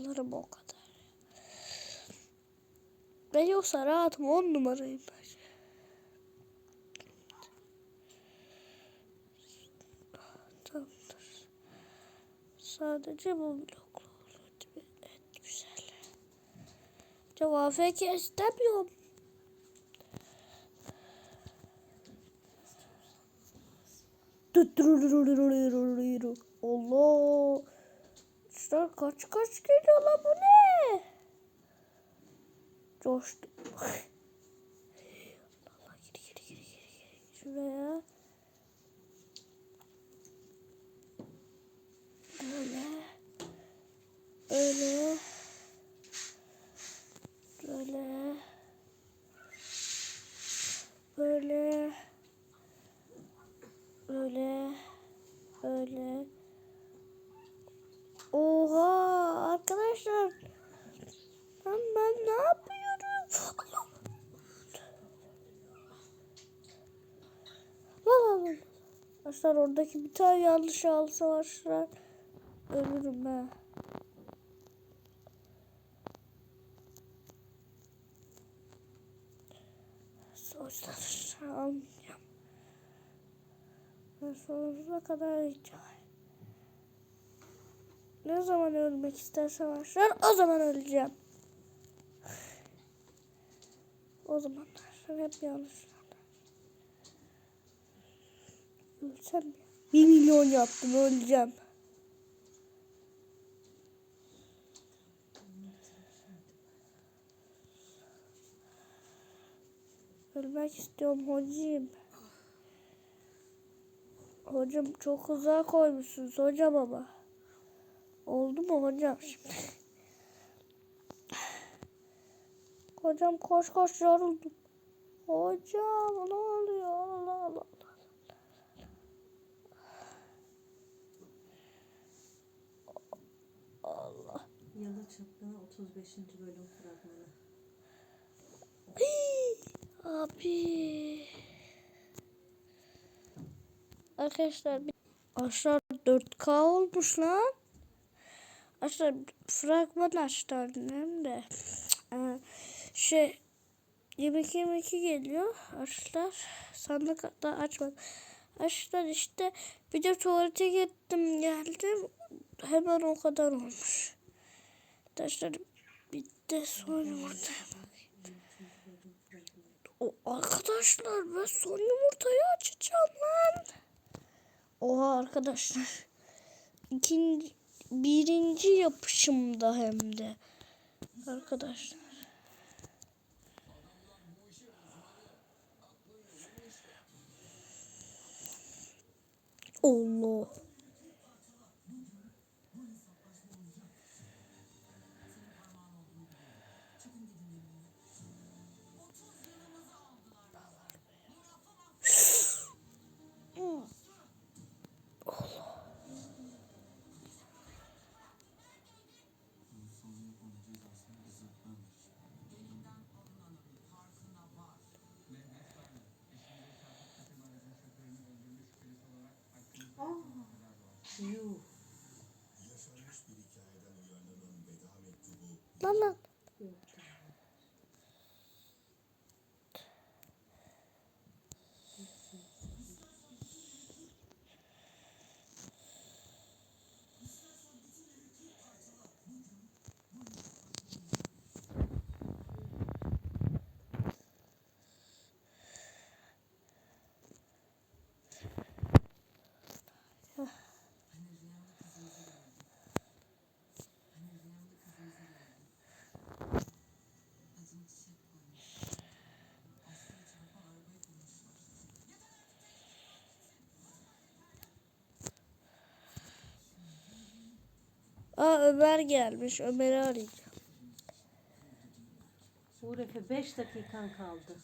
alırım o kadar. Ben yoksa rahatım on numarayım ben. Sadece bu bloklu olur. Evet güzel. Cevap AFK istemiyorum. Allah. Şunlar kaç kaç geliyor lan bu ne? Coştu. Allah gir gir gir gir. Şuraya. Lan. Arkadaşlar oradaki bir tane yanlış alsa arkadaşlar. Ölürüm ben. Sonuçta almayacağım. Ben sonsuza kadar gideceğim. Ne zaman ölmek istersem arkadaşlar o zaman öleceğim. O zaman arkadaşlar hep yanlış. Ölsem ya. Bir milyon yaptım öleceğim. Ölmek istiyorum hocam. Hocam çok uzağa koymuşsunuz hocam ama. Oldu mu hocam şimdi? Hocam koş koş yoruldum. Hocam ne oluyor? Allah Allah. Allah. Yalı Çapkını 35. bölüm fragmanı. Abi. Arkadaşlar Aşağı 4K olmuş lan. Aşağı fragman açtı annem de. Ee, şey 22 geliyor arkadaşlar. Sandık da açmadım. Arkadaşlar işte bir de tuvalete gittim geldim. Hemen o kadar olmuş. Arkadaşlar bitti son yumurta. O arkadaşlar ben son yumurtayı açacağım lan. Oha arkadaşlar. İkinci, birinci yapışımda hem de. Arkadaşlar. Allah. Lan. Yok. Ömer gelmiş. Ömer'i arayacağım. Uğur Efe 5 dakikan kaldı.